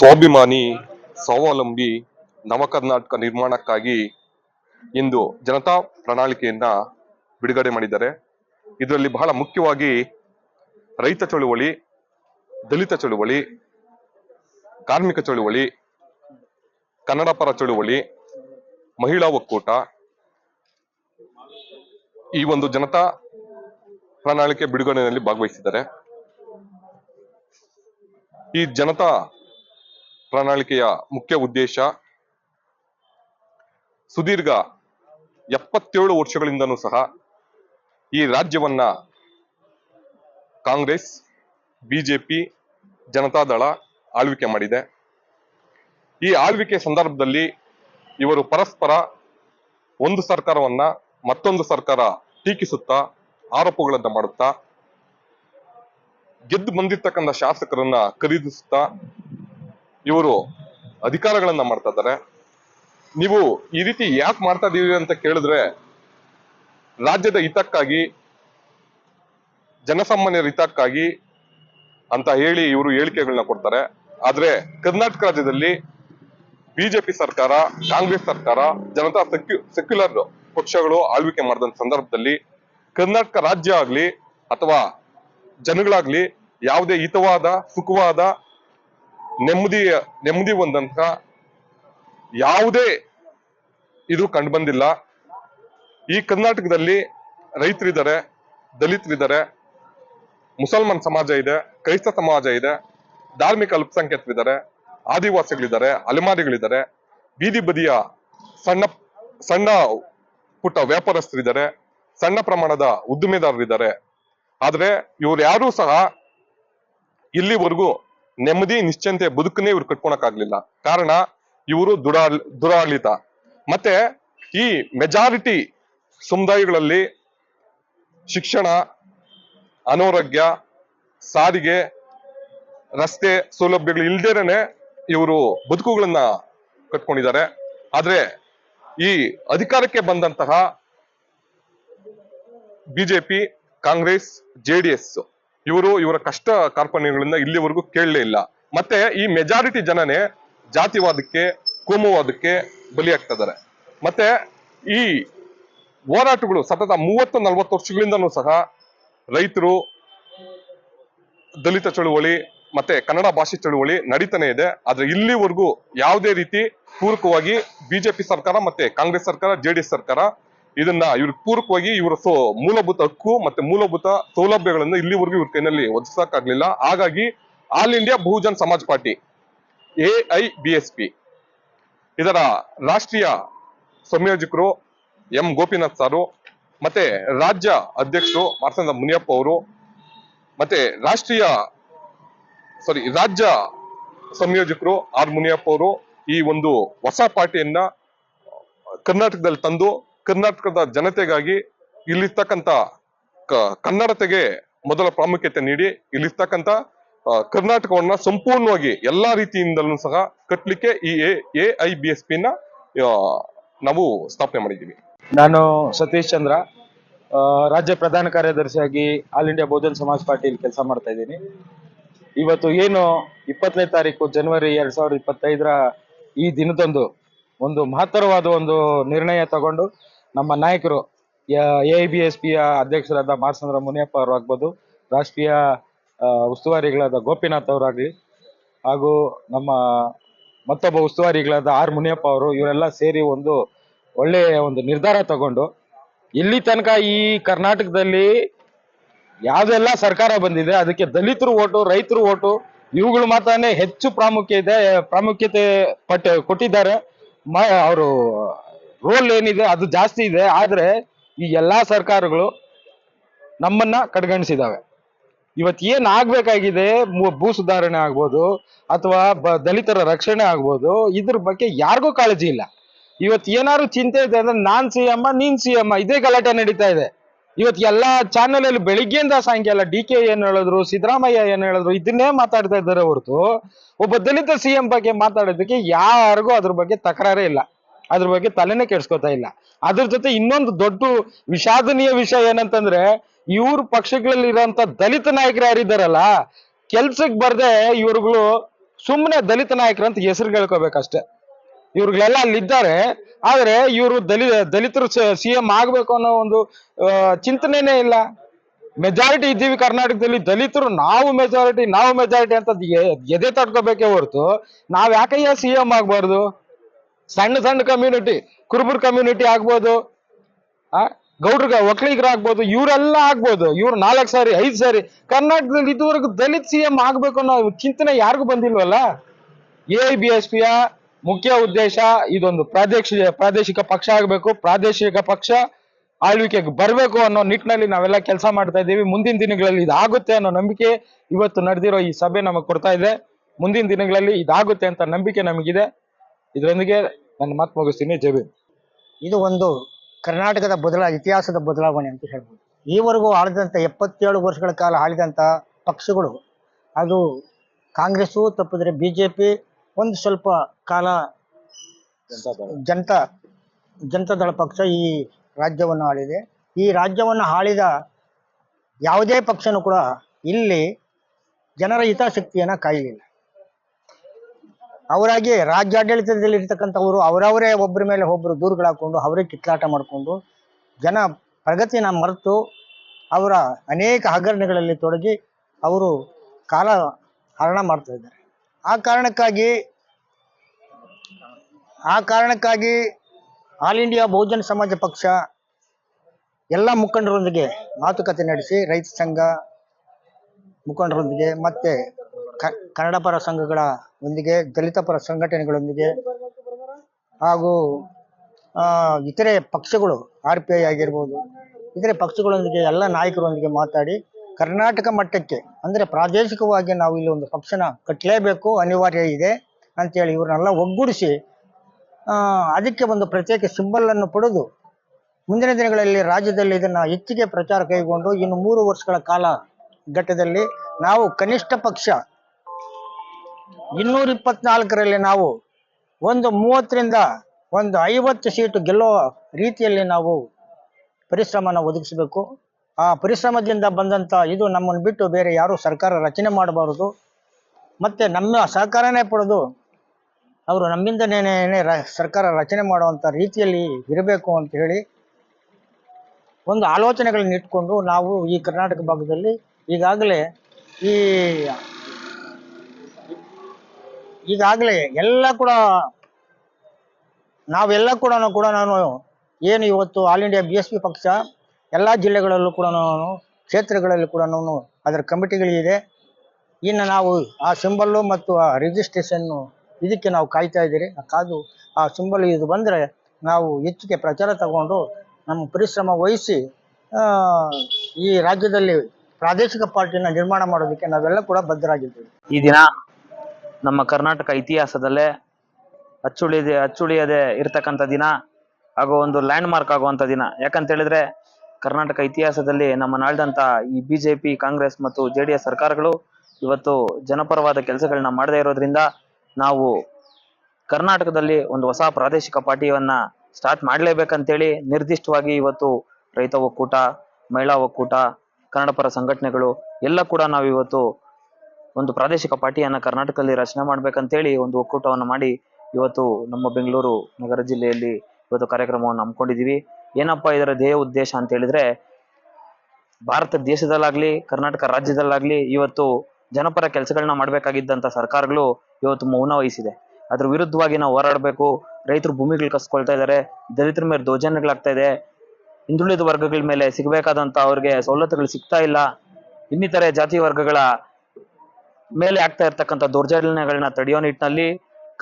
ಸ್ವಾಭಿಮಾನಿ, ಸ್ವಾವಲಂಬಿ, ನವಕರ್ನಾಟಕ ನಿರ್ಮಾಣಕ್ಕಾಗಿ ಇಂದು ಜನತಾ ಪ್ರಣಾಳಿಕೆಯನ್ನ ಬಿಡುಗಡೆ ಮಾಡಿದ್ದಾರೆ. ಇದರಲ್ಲಿ ಬಹಳ ಮುಖ್ಯವಾಗಿ ರೈತ ಚಳುವಳಿ, ದಲಿತ ಚಳುವಳಿ, ಕಾರ್ಮಿಕ ಚಳುವಳಿ ಕನ್ನಡ ಪರ ಚಳುವಳಿ, ಮಹಿಳಾ ಒಕ್ಕೂಟ, ಈ ಒಂದು ಜನತಾ ಪ್ರಣಾಳಿಕೆ ಬಿಡುಗಡೆಯಲ್ಲಿ ಭಾಗವಹಿಸಿದ್ದಾರೆ. ಈ ಜನತಾ ಪ್ರಣಾಳಿಕೆಯ ಮುಖ್ಯ ಉದ್ದೇಶ ಸುದೀರ್ಘ ಎಪ್ಪತ್ತೇಳು ವರ್ಷಗಳಿಂದನೂ ಸಹ ಈ ರಾಜ್ಯವನ್ನ ಕಾಂಗ್ರೆಸ್, ಬಿಜೆಪಿ ಜನತಾದಳ ಆಳ್ವಿಕೆ ಮಾಡಿದೆ. ಈ ಆಳ್ವಿಕೆ ಸಂದರ್ಭದಲ್ಲಿ ಇವರು ಪರಸ್ಪರ ಒಂದು ಸರ್ಕಾರವನ್ನ ಮತ್ತೊಂದು ಸರ್ಕಾರ ಟೀಕಿಸುತ್ತಾ ಆರೋಪಗಳನ್ನ ಮಾಡುತ್ತಾ, ಗೆದ್ದು ಬಂದಿರ್ತಕ್ಕಂಥ ಶಾಸಕರನ್ನ ಖರೀದಿಸುತ್ತಾ ಇವರು ಅಧಿಕಾರಗಳನ್ನ ಮಾಡ್ತಾ ಇದ್ದಾರೆ. ನೀವು ಈ ರೀತಿ ಯಾಕೆ ಮಾಡ್ತಾ ಇದೀವಿ ಅಂತ ಕೇಳಿದ್ರೆ, ರಾಜ್ಯದ ಹಿತಕ್ಕಾಗಿ, ಜನಸಾಮಾನ್ಯರ ಹಿತಕ್ಕಾಗಿ ಅಂತ ಹೇಳಿ ಇವರು ಹೇಳಿಕೆಗಳನ್ನ ಕೊಡ್ತಾರೆ. ಆದ್ರೆ ಕರ್ನಾಟಕ ರಾಜ್ಯದಲ್ಲಿ ಬಿಜೆಪಿ ಸರ್ಕಾರ, ಕಾಂಗ್ರೆಸ್ ಸರ್ಕಾರ, ಜನತಾ ಸೆಕ್ಯು ಸೆಕ್ಯುಲರ್ ಪಕ್ಷಗಳು ಆಳ್ವಿಕೆ ಮಾಡಿದಂತ ಸಂದರ್ಭದಲ್ಲಿ ಕರ್ನಾಟಕ ರಾಜ್ಯ ಆಗ್ಲಿ ಅಥವಾ ಜನಗಳಾಗ್ಲಿ ಯಾವುದೇ ಹಿತವಾದ, ಸುಖವಾದ ನೆಮ್ಮದಿ ನೆಮ್ಮದಿ ಹೊಂದಂತ ಯಾವುದೇ ಇದು ಕಂಡು ಬಂದಿಲ್ಲ. ಈ ಕರ್ನಾಟಕದಲ್ಲಿ ರೈತರಿದ್ದಾರೆ, ದಲಿತರಿದ್ದಾರೆ, ಮುಸಲ್ಮಾನ್ ಸಮಾಜ ಇದೆ, ಕ್ರೈಸ್ತ ಸಮಾಜ ಇದೆ, ಧಾರ್ಮಿಕ ಅಲ್ಪಸಂಖ್ಯಾತರಿದ್ದಾರೆ, ಆದಿವಾಸಿಗಳಿದ್ದಾರೆ, ಅಲೆಮಾರಿಗಳಿದ್ದಾರೆ, ಬೀದಿ ಬದಿಯ ಸಣ್ಣ ಸಣ್ಣ ಪುಟ್ಟ ವ್ಯಾಪಾರಸ್ಥರಿದ್ದಾರೆ, ಸಣ್ಣ ಪ್ರಮಾಣದ ಉದ್ದಿಮೆದಾರರಿದ್ದಾರೆ. ಆದರೆ ಇವ್ರು ಯಾರೂ ಸಹ ಇಲ್ಲಿವರೆಗೂ ನೆಮ್ಮದಿ, ನಿಶ್ಚಿಂತೆ, ಬದುಕನ್ನೇ ಇವ್ರು ಕಟ್ಕೊಳಕ್ಕಾಗ್ಲಿಲ್ಲ. ಕಾರಣ, ಇವರು ದುಡಾಳ್ ದುರಾಡಳಿತ. ಮತ್ತೆ, ಈ ಮೆಜಾರಿಟಿ ಸಮುದಾಯಗಳಲ್ಲಿ ಶಿಕ್ಷಣ, ಅನಾರೋಗ್ಯ, ಸಾರಿಗೆ, ರಸ್ತೆ ಸೌಲಭ್ಯಗಳು ಇಲ್ದೇನೆ ಇವರು ಬದುಕುಗಳನ್ನ ಕಟ್ಕೊಂಡಿದ್ದಾರೆ. ಆದ್ರೆ, ಈ ಅಧಿಕಾರಕ್ಕೆ ಬಂದಂತಹ ಬಿಜೆಪಿ, ಕಾಂಗ್ರೆಸ್ ಜೆಡಿಎಸ್ ಇವರು ಇವರ ಕಷ್ಟ ಕಾರ್ಪಣ್ಯಗಳಿಂದ ಇಲ್ಲಿವರೆಗೂ ಕೇಳಲೇ ಇಲ್ಲ. ಮತ್ತೆ ಈ ಮೆಜಾರಿಟಿ ಜನನೇ ಜಾತಿವಾದಕ್ಕೆ, ಕೋಮುವಾದಕ್ಕೆ ಬಲಿಯಾಗ್ತಾ ಇದ್ದಾರೆ ಮತ್ತೆ ಈ ಹೋರಾಟಗಳು ಸತತ ಮೂವತ್ತು ನಲವತ್ತು ವರ್ಷಗಳಿಂದನೂ ಸಹ ರೈತರು ದಲಿತ ಚಳುವಳಿ ಮತ್ತೆ ಕನ್ನಡ ಭಾಷೆ ಚಳುವಳಿ ನಡೀತಾನೆ ಇದೆ. ಆದ್ರೆ ಇಲ್ಲಿವರೆಗೂ ಯಾವುದೇ ರೀತಿ ಪೂರಕವಾಗಿ ಬಿಜೆಪಿ ಸರ್ಕಾರ ಮತ್ತೆ ಕಾಂಗ್ರೆಸ್ ಸರ್ಕಾರ ಜೆಡಿಎಸ್ ಸರ್ಕಾರ ಇದನ್ನ ಇವ್ರಿಗೆ ಪೂರಕವಾಗಿ ಇವರ ಸೊ ಮೂಲಭೂತ ಹಕ್ಕು ಮತ್ತೆ ಮೂಲಭೂತ ಸೌಲಭ್ಯಗಳನ್ನು ಇಲ್ಲಿವರೆಗೂ ಇವ್ರ ಕೈನಲ್ಲಿ ಒದಗಿಸಕ್ಕಾಗ್ಲಿಲ್ಲ. ಹಾಗಾಗಿ all India Bahujan Samaj party, A ಇದರ ರಾಷ್ಟ್ರೀಯ ಸಂಯೋಜಕರು ಎಂ ಗೋಪಿನಾಥ್ ಸಾರು, ಮತ್ತೆ ರಾಜ್ಯ ಅಧ್ಯಕ್ಷರು ಮಾರ್ಸಂದ ಮುನಿಯಪ್ಪ ಅವರು, ಮತ್ತೆ ರಾಷ್ಟ್ರೀಯ ಸಾರಿ ರಾಜ್ಯ ಸಂಯೋಜಕರು ಆರ್ ಮುನಿಯಪ್ಪ ಅವರು ಈ ಒಂದು ಹೊಸ ಪಾರ್ಟಿಯನ್ನ ಕರ್ನಾಟಕದಲ್ಲಿ ತಂದು ಕರ್ನಾಟಕದ ಜನತೆಗಾಗಿ ಇಲ್ಲಿರ್ತಕ್ಕಂತ ಕನ್ನಡತೆಗೆ ಮೊದಲ ಪ್ರಾಮುಖ್ಯತೆ ನೀಡಿ ಇಲ್ಲಿರ್ತಕ್ಕಂತ ಕರ್ನಾಟಕವನ್ನ ಸಂಪೂರ್ಣವಾಗಿ ಎಲ್ಲಾ ರೀತಿಯಿಂದಲೂ ಸಹ ಕಟ್ಟಲಿಕ್ಕೆ ಈ A I B S P ನ ಆ, ನಾವು ಸ್ಥಾಪನೆ ಮಾಡಿದ್ದೀವಿ. ನಾನು ಸತೀಶ್ ಚಂದ್ರ ರಾಜ್ಯ ಪ್ರಧಾನ ಕಾರ್ಯದರ್ಶಿಯಾಗಿ ಆಲ್ ಇಂಡಿಯಾ ಬಹುಜನ್ ಸಮಾಜ್ ಪಾರ್ಟಿಯಲ್ಲಿ ಕೆಲಸ ಮಾಡ್ತಾ ಇದ್ದೀನಿ. ಇವತ್ತು ಏನು ಇಪ್ಪತ್ತನೇ ತಾರೀಕು ಜನವರಿ ಎರಡ್ ಸಾವಿರದ ಇಪ್ಪತ್ತೈದರ ಈ ದಿನದಂದು ಒಂದು ಮಹತ್ತರವಾದ ಒಂದು ನಿರ್ಣಯ ತಗೊಂಡು ನಮ್ಮ ನಾಯಕರು ಎ ಐ ಬಿ ಎಸ್ ಪಿಯ ಅಧ್ಯಕ್ಷರಾದ ಮಾರ್ಸಂದ್ರ ಮುನಿಯಪ್ಪ ಅವರು ಆಗ್ಬೋದು, ರಾಷ್ಟ್ರೀಯ ಉಸ್ತುವಾರಿಗಳಾದ ಗೋಪಿನಾಥ್ ಅವರಾಗಲಿ ಹಾಗೂ ನಮ್ಮ ಮತ್ತೊಬ್ಬ ಉಸ್ತುವಾರಿಗಳಾದ ಆರ್ ಮುನಿಯಪ್ಪ ಅವರು, ಇವರೆಲ್ಲ ಸೇರಿ ಒಂದು ಒಳ್ಳೆಯ ಒಂದು ನಿರ್ಧಾರ ತಗೊಂಡು ಇಲ್ಲಿ ತನಕ ಈ ಕರ್ನಾಟಕದಲ್ಲಿ ಯಾವುದೆಲ್ಲ ಸರ್ಕಾರ ಬಂದಿದೆ, ಅದಕ್ಕೆ ದಲಿತರು ಓಟು, ರೈತರು ಓಟು, ಇವುಗಳು ಮಾತ್ರನೇ ಹೆಚ್ಚು ಪ್ರಾಮುಖ್ಯತೆ ಪ್ರಾಮುಖ್ಯತೆ ಪಟ್ಟ, ಕೊಟ್ಟಿದ್ದಾರೆ. ಅವರು ರೋಲ್ ಏನಿದೆ, ಅದು ಜಾಸ್ತಿ ಇದೆ, ಆದ್ರೆ ಈ ಎಲ್ಲಾ ಸರ್ಕಾರಗಳು ನಮ್ಮನ್ನ ಕಡೆಗಣಿಸಿದಾವೆ. ಇವತ್ತು ಏನ್ ಆಗ್ಬೇಕಾಗಿದೆ ಭೂ ಸುಧಾರಣೆ ಆಗ್ಬೋದು, ಅಥವಾ ದಲಿತರ ರಕ್ಷಣೆ ಆಗ್ಬೋದು, ಇದ್ರ ಬಗ್ಗೆ ಯಾರಿಗೂ ಕಾಳಜಿ ಇಲ್ಲ. ಇವತ್ತು ಏನಾದ್ರು ಚಿಂತೆ ಇದೆ ಅಂದ್ರೆ ನಾನ್ ಸಿ ಎಂ ನೀನ್ ಸಿ ಎಂ ಇದೇ ಗಲಾಟೆ ನಡೀತಾ ಇದೆ. ಇವತ್ತು ಎಲ್ಲಾ ಚಾನೆಲ್ ಅಲ್ಲಿ ಬೆಳಿಗ್ಗೆಯಿಂದ ಸಾಯಂಕಾಲ ಡಿ ಕೆ ಏನ್ ಹೇಳಿದ್ರು, ಸಿದ್ದರಾಮಯ್ಯ ಏನ್ ಹೇಳಿದ್ರು, ಇದನ್ನೇ ಮಾತಾಡ್ತಾ ಇದ್ದಾರೆ ಹೊರತು ಒಬ್ಬ ದಲಿತ ಸಿ ಎಂ ಬಗ್ಗೆ ಮಾತಾಡೋದಕ್ಕೆ ಯಾರಿಗೂ ಅದ್ರ ಬಗ್ಗೆ ತಕರಾರೇ ಇಲ್ಲ. ಅದ್ರ ಬಗ್ಗೆ ತಲೆನೇ ಕೆಡ್ಸ್ಕೊತಾ ಇಲ್ಲ. ಅದ್ರ ಜೊತೆ ಇನ್ನೊಂದು ದೊಡ್ಡ ವಿಷಾದನೀಯ ವಿಷಯ ಏನಂತಂದ್ರೆ, ಇವ್ರ ಪಕ್ಷಗಳಲ್ಲಿ ಇರೋಂತ ದಲಿತ ನಾಯಕರು ಯಾರಿದ್ದಾರಲ್ಲ ಕೆಲ್ಸಕ್ಕೆ ಬರ್ದೆ ಇವ್ರುಗಳು ಸುಮ್ಮನೆ ದಲಿತ ನಾಯಕರು ಅಂತ ಹೆಸರು ಹೇಳ್ಕೋಬೇಕಷ್ಟೇ ಇವ್ರಿಗೆಲ್ಲ ಅಲ್ಲಿದ್ದಾರೆ. ಆದ್ರೆ ಇವರು ದಲಿ ದಲಿತರು ಸಿ ಎಂ ಆಗ್ಬೇಕು ಅನ್ನೋ ಒಂದು ಚಿಂತನೆನೇ ಇಲ್ಲ. ಮೆಜಾರಿಟಿ ಇದ್ದೀವಿ ಕರ್ನಾಟಕದಲ್ಲಿ, ದಲಿತರು ನಾವು ಮೆಜಾರಿಟಿ ನಾವು ಮೆಜಾರಿಟಿ ಅಂತ ಎದೆ ತಡ್ಕೋಬೇಕೇ ಹೊರತು, ನಾವ್ ಯಾಕಯ್ಯ ಸಿ ಎಂ ಆಗ್ಬಾರ್ದು? ಸಣ್ಣ ಸಣ್ಣ ಕಮ್ಯುನಿಟಿ ಕುರುಬರ್ ಕಮ್ಯುನಿಟಿ ಆಗ್ಬೋದು, ಆ ಗೌಡ್ರ ಒಕ್ಕಲಿಗರ ಆಗ್ಬೋದು, ಇವರೆಲ್ಲ ಆಗ್ಬೋದು. ಇವ್ರು ನಾಲ್ಕು ಸಾರಿ, ಐದು ಸಾರಿ ಕರ್ನಾಟಕದಲ್ಲಿ ಇದುವರೆಗೂ ದಲಿತ ಸಿ ಎಂ ಆಗ್ಬೇಕು ಅನ್ನೋ ಚಿಂತನೆ ಯಾರಿಗೂ ಬಂದಿಲ್ವಲ್ಲ? ಎ ಬಿ ಎಸ್ ಪಿಯ ಮುಖ್ಯ ಉದ್ದೇಶ ಇದೊಂದು ಪ್ರಾದೇಶಿಕ ಪ್ರಾದೇಶಿಕ ಪಕ್ಷ ಆಗಬೇಕು, ಪ್ರಾದೇಶಿಕ ಪಕ್ಷ ಆಳ್ವಿಕೆಗೆ ಬರಬೇಕು ಅನ್ನೋ ನಿಟ್ಟಿನಲ್ಲಿ ನಾವೆಲ್ಲ ಕೆಲಸ ಮಾಡ್ತಾ ಇದ್ದೀವಿ. ಮುಂದಿನ ದಿನಗಳಲ್ಲಿ ಇದಾಗುತ್ತೆ ಅನ್ನೋ ನಂಬಿಕೆ ಇವತ್ತು ನಡೆದಿರೋ ಈ ಸಭೆ ನಮಗೆ ಕೊಡ್ತಾ ಇದೆ. ಮುಂದಿನ ದಿನಗಳಲ್ಲಿ ಇದಾಗುತ್ತೆ ಅಂತ ನಂಬಿಕೆ ನಮಗಿದೆ. ಇದರೊಂದಿಗೆ ನನ್ನ ಮಾತು ಮುಗಿಸ್ತೀನಿ. ಜೈ ಇದು ಒಂದು ಕರ್ನಾಟಕದ ಬದಲ, ಇತಿಹಾಸದ ಬದಲಾವಣೆ ಅಂತ ಹೇಳ್ಬೋದು. ಈವರೆಗೂ ಆಳಿದಂಥ ಎಪ್ಪತ್ತೇಳು ವರ್ಷಗಳ ಕಾಲ ಆಳಿದಂಥ ಪಕ್ಷಗಳು, ಅದು ಕಾಂಗ್ರೆಸ್ಸು ತಪ್ಪಿದ್ರೆ ಬಿ ಜೆ ಪಿ ಒಂದು ಸ್ವಲ್ಪ ಕಾಲ ಜನತಾ ಜನತಾದಳ ಪಕ್ಷ ಈ ರಾಜ್ಯವನ್ನು ಆಳಿದೆ. ಈ ರಾಜ್ಯವನ್ನು ಆಳಿದ ಯಾವುದೇ ಪಕ್ಷನೂ ಕೂಡ ಇಲ್ಲಿ ಜನರ ಹಿತಾಸಕ್ತಿಯನ್ನು ಕಾಯಲಿಲ್ಲ. ಅವರಾಗಿ ರಾಜ್ಯಾಡಳಿತದಲ್ಲಿ ಇರ್ತಕ್ಕಂಥವರು ಅವರವರೇ ಒಬ್ಬರ ಮೇಲೆ ಒಬ್ಬರು ದೂರುಗಳಾಕೊಂಡು ಅವರೇ ಕಿತ್ತಾಟ ಮಾಡಿಕೊಂಡು ಜನ ಪ್ರಗತಿನ ಮರೆತು ಅವರ ಅನೇಕ ಹಗರಣಗಳಲ್ಲಿ ತೊಡಗಿ ಅವರು ಕಾಲ ಹರಣ ಮಾಡ್ತಾ ಇದ್ದಾರೆ. ಆ ಕಾರಣಕ್ಕಾಗಿ ಆ ಕಾರಣಕ್ಕಾಗಿ ಆಲ್ ಇಂಡಿಯಾ ಬಹುಜನ ಸಮಾಜ ಪಕ್ಷ ಎಲ್ಲ ಮುಖಂಡರೊಂದಿಗೆ ಮಾತುಕತೆ ನಡೆಸಿ ರೈತ ಸಂಘ ಮುಖಂಡರೊಂದಿಗೆ ಮತ್ತೆ ಕನ್ನಡ ಪರ ಸಂಘಗಳ ಒಂದಿಗೆ, ದಲಿತ ಪರ ಸಂಘಟನೆಗಳೊಂದಿಗೆ ಹಾಗೂ ಇತರೆ ಪಕ್ಷಗಳು ಆರ್ ಪಿ ಐ ಆಗಿರ್ಬೋದು, ಇತರೆ ಪಕ್ಷಗಳೊಂದಿಗೆ ಎಲ್ಲ ನಾಯಕರೊಂದಿಗೆ ಮಾತಾಡಿ ಕರ್ನಾಟಕ ಮಟ್ಟಕ್ಕೆ, ಅಂದರೆ ಪ್ರಾದೇಶಿಕವಾಗಿ ನಾವು ಇಲ್ಲಿ ಒಂದು ಪಕ್ಷನ ಕಟ್ಟಲೇಬೇಕು ಅನಿವಾರ್ಯ ಇದೆ ಅಂತೇಳಿ ಇವ್ರನ್ನೆಲ್ಲ ಒಗ್ಗೂಡಿಸಿ ಅದಕ್ಕೆ ಒಂದು ಪ್ರತ್ಯೇಕ ಸಿಂಬಲ್ ಅನ್ನು ಪಡೆದು ಮುಂದಿನ ದಿನಗಳಲ್ಲಿ ರಾಜ್ಯದಲ್ಲಿ ಇದನ್ನ ಹೆಚ್ಚಿಗೆ ಪ್ರಚಾರ ಕೈಗೊಂಡು ಇನ್ನು ಮೂರು ವರ್ಷಗಳ ಕಾಲ ಘಟ್ಟದಲ್ಲಿ ನಾವು ಕನಿಷ್ಠ ಪಕ್ಷ ಇನ್ನೂರ ಇಪ್ಪತ್ನಾಲ್ಕರಲ್ಲಿ ನಾವು ಒಂದು ಮೂವತ್ತರಿಂದ ಒಂದು ಐವತ್ತು ಸೀಟು ಗೆಲ್ಲುವ ರೀತಿಯಲ್ಲಿ ನಾವು ಪರಿಶ್ರಮನ ಒದಗಿಸಬೇಕು. ಆ ಪರಿಶ್ರಮದಿಂದ ಬಂದಂಥ ಇದು ನಮ್ಮನ್ನು ಬಿಟ್ಟು ಬೇರೆ ಯಾರೂ ಸರ್ಕಾರ ರಚನೆ ಮಾಡಬಾರದು. ಮತ್ತು ನಮ್ಮ ಸಹಕಾರನೇ ಪಡೆದು ಅವರು ನಮ್ಮಿಂದನೇ ಸರ್ಕಾರ ರಚನೆ ಮಾಡುವಂಥ ರೀತಿಯಲ್ಲಿ ಇರಬೇಕು ಅಂತ ಹೇಳಿ ಒಂದು ಆಲೋಚನೆಗಳನ್ನ ಇಟ್ಕೊಂಡು ನಾವು ಈ ಕರ್ನಾಟಕ ಭಾಗದಲ್ಲಿ ಈಗಾಗಲೇ ಈ ಈಗಾಗಲೇ ಎಲ್ಲ ಕೂಡ ನಾವೆಲ್ಲ ಕೂಡ ಕೂಡ ನಾನು ಏನು ಇವತ್ತು all India B S P ಪಕ್ಷ ಎಲ್ಲ ಜಿಲ್ಲೆಗಳಲ್ಲೂ ಕೂಡ ನಾನು ಕ್ಷೇತ್ರಗಳಲ್ಲಿ ಕೂಡ ನಾನು ಅದರ ಕಮಿಟಿಗಳಿದೆ. ಇನ್ನು ನಾವು ಆ ಸಿಂಬಲ್ಲು ಮತ್ತು ಆ ರಿಜಿಸ್ಟ್ರೇಷನ್ನು ಇದಕ್ಕೆ ನಾವು ಕಾಯ್ತಾ ಇದ್ದೀರಿ. ಕಾದು ಆ ಸುಂಬಲಿ ಇದು ಬಂದರೆ ನಾವು ಹೆಚ್ಚಿಗೆ ಪ್ರಚಾರ ತಗೊಂಡು ನಮ್ಮ ಪರಿಶ್ರಮ ವಹಿಸಿ ಈ ರಾಜ್ಯದಲ್ಲಿ ಪ್ರಾದೇಶಿಕ ಪಾರ್ಟಿನ ನಿರ್ಮಾಣ ಮಾಡೋದಕ್ಕೆ ನಾವೆಲ್ಲ ಕೂಡ ಬದ್ಧರಾಗಿದ್ದೀವಿ. ಈ ದಿನ ನಮ್ಮ ಕರ್ನಾಟಕ ಇತಿಹಾಸದಲ್ಲೇ ಅಚ್ಚುಳಿದೆ ಅಚ್ಚುಳಿಯದೆ ಇರತಕ್ಕಂಥ ದಿನ ಹಾಗೂ ಒಂದು ಲ್ಯಾಂಡ್ ಮಾರ್ಕ್ ಆಗುವಂಥ ದಿನ. ಯಾಕಂತ ಹೇಳಿದ್ರೆ ಕರ್ನಾಟಕ ಇತಿಹಾಸದಲ್ಲಿ ನಮ್ಮ ನಾಳ್ದಂತ ಈ ಬಿಜೆಪಿ ಕಾಂಗ್ರೆಸ್ ಮತ್ತು ಜೆಡಿಎಸ್ ಸರ್ಕಾರಗಳು ಇವತ್ತು ಜನಪರವಾದ ಕೆಲಸಗಳನ್ನ ಮಾಡದೇ ಇರೋದ್ರಿಂದ ನಾವು ಕರ್ನಾಟಕದಲ್ಲಿ ಒಂದು ಹೊಸ ಪ್ರಾದೇಶಿಕ ಪಾರ್ಟಿಯನ್ನ ಸ್ಟಾರ್ಟ್ ಮಾಡಲೇಬೇಕಂತೇಳಿ ನಿರ್ದಿಷ್ಟವಾಗಿ ಇವತ್ತು ರೈತ ಒಕ್ಕೂಟ, ಮಹಿಳಾ ಒಕ್ಕೂಟ, ಕನ್ನಡ ಪರ ಸಂಘಟನೆಗಳು ಎಲ್ಲ ಕೂಡ ನಾವು ಇವತ್ತು ಒಂದು ಪ್ರಾದೇಶಿಕ ಪಾರ್ಟಿಯನ್ನ ಕರ್ನಾಟಕದಲ್ಲಿ ರಚನೆ ಮಾಡ್ಬೇಕಂತೇಳಿ ಒಂದು ಒಕ್ಕೂಟವನ್ನು ಮಾಡಿ ಇವತ್ತು ನಮ್ಮ ಬೆಂಗಳೂರು ನಗರ ಜಿಲ್ಲೆಯಲ್ಲಿ ಇವತ್ತು ಕಾರ್ಯಕ್ರಮವನ್ನು ಹಮ್ಮಿಕೊಂಡಿದ್ದೀವಿ. ಏನಪ್ಪಾ ಇದರ ಧ್ಯೇಯ ಉದ್ದೇಶ ಅಂತ ಹೇಳಿದ್ರೆ, ಭಾರತ ದೇಶದಲ್ಲಾಗ್ಲಿ, ಕರ್ನಾಟಕ ರಾಜ್ಯದಲ್ಲಾಗ್ಲಿ ಇವತ್ತು ಜನಪರ ಕೆಲಸಗಳನ್ನ ಮಾಡಬೇಕಾಗಿದ್ದಂತ ಸರ್ಕಾರಗಳು ಇವತ್ತು ಮೌನ ವಹಿಸಿದೆ. ಅದ್ರ ವಿರುದ್ಧವಾಗಿ ನಾವು ಹೋರಾಡಬೇಕು. ರೈತರು ಭೂಮಿಗಳು ಕಸ್ಕೊಳ್ತಾ ಇದ್ದಾರೆ ದಲಿತರ ಮೇಲೆ ದೌರ್ಜನ್ಯಗಳಾಗ್ತಾ ಇದೆ. ಹಿಂದುಳಿದ ವರ್ಗಗಳ ಮೇಲೆ ಸಿಗಬೇಕಾದಂತ ಅವ್ರಿಗೆ ಸವಲತ್ತುಗಳು ಸಿಗ್ತಾ ಇಲ್ಲ. ಇನ್ನಿತರೆ ಜಾತಿ ವರ್ಗಗಳ ಮೇಲೆ ಆಗ್ತಾ ಇರ್ತಕ್ಕಂಥ ದೌರ್ಜನ್ಯಗಳನ್ನ ತಡೆಯೋ ನಿಟ್ಟಿನಲ್ಲಿ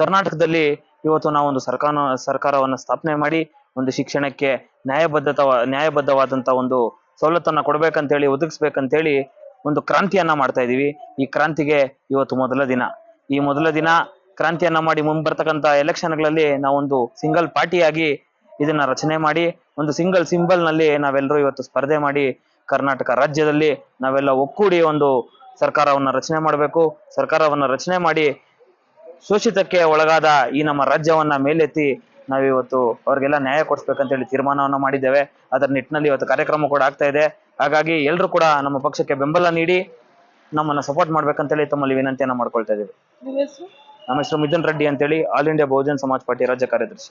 ಕರ್ನಾಟಕದಲ್ಲಿ ಇವತ್ತು ನಾವು ಒಂದು ಸರ್ಕಾರ ಸರ್ಕಾರವನ್ನು ಸ್ಥಾಪನೆ ಮಾಡಿ ಒಂದು ಶಿಕ್ಷಣಕ್ಕೆ ನ್ಯಾಯಬದ್ಧತ ನ್ಯಾಯಬದ್ಧವಾದಂತ ಒಂದು ಸವಲತ್ತನ್ನ ಕೊಡ್ಬೇಕಂತೇಳಿ, ಒದಗಿಸ್ಬೇಕಂತೇಳಿ ಒಂದು ಕ್ರಾಂತಿಯನ್ನ ಮಾಡ್ತಾ ಇದೀವಿ. ಈ ಕ್ರಾಂತಿಗೆ ಇವತ್ತು ಮೊದಲ ದಿನ. ಈ ಮೊದಲ ದಿನ ಕ್ರಾಂತಿಯನ್ನ ಮಾಡಿ ಮುಂಬರ್ತಕ್ಕಂಥ ಎಲೆಕ್ಷನ್ಗಳಲ್ಲಿ ನಾವೊಂದು ಸಿಂಗಲ್ ಪಾರ್ಟಿಯಾಗಿ ಇದನ್ನ ರಚನೆ ಮಾಡಿ, ಒಂದು ಸಿಂಗಲ್ ಸಿಂಬಲ್ನಲ್ಲಿ ನಾವೆಲ್ಲರೂ ಇವತ್ತು ಸ್ಪರ್ಧೆ ಮಾಡಿ ಕರ್ನಾಟಕ ರಾಜ್ಯದಲ್ಲಿ ನಾವೆಲ್ಲ ಒಕ್ಕೂಡಿ ಒಂದು ಸರ್ಕಾರವನ್ನ ರಚನೆ ಮಾಡಬೇಕು. ಸರ್ಕಾರವನ್ನ ರಚನೆ ಮಾಡಿ ಶೋಷಿತಕ್ಕೆ ಒಳಗಾದ ಈ ನಮ್ಮ ರಾಜ್ಯವನ್ನ ಮೇಲೆತ್ತಿ ನಾವಿವತ್ತು ಅವ್ರಿಗೆಲ್ಲ ನ್ಯಾಯ ಕೊಡಿಸ್ಬೇಕಂತೇಳಿ ತೀರ್ಮಾನವನ್ನ ಮಾಡಿದ್ದೇವೆ. ಅದರ ನಿಟ್ಟಿನಲ್ಲಿ ಇವತ್ತು ಕಾರ್ಯಕ್ರಮ ಕೂಡ ಆಗ್ತಾ ಇದೆ. ಹಾಗಾಗಿ ಎಲ್ಲರೂ ಕೂಡ ನಮ್ಮ ಪಕ್ಷಕ್ಕೆ ಬೆಂಬಲ ನೀಡಿ ನಮ್ಮನ್ನ ಸಪೋರ್ಟ್ ಮಾಡ್ಬೇಕಂತೇಳಿ ತಮ್ಮಲ್ಲಿ ವಿನಂತಿಯನ್ನ ಮಾಡ್ಕೊಳ್ತಾ ಇದ್ದೀವಿ. ನಿಮ್ಮ ಹೆಸರು? ಮಿಥುನ್ ರೆಡ್ಡಿ ಅಂತೇಳಿ all India Bahujan Samaj party ರಾಜ್ಯ ಕಾರ್ಯದರ್ಶಿ.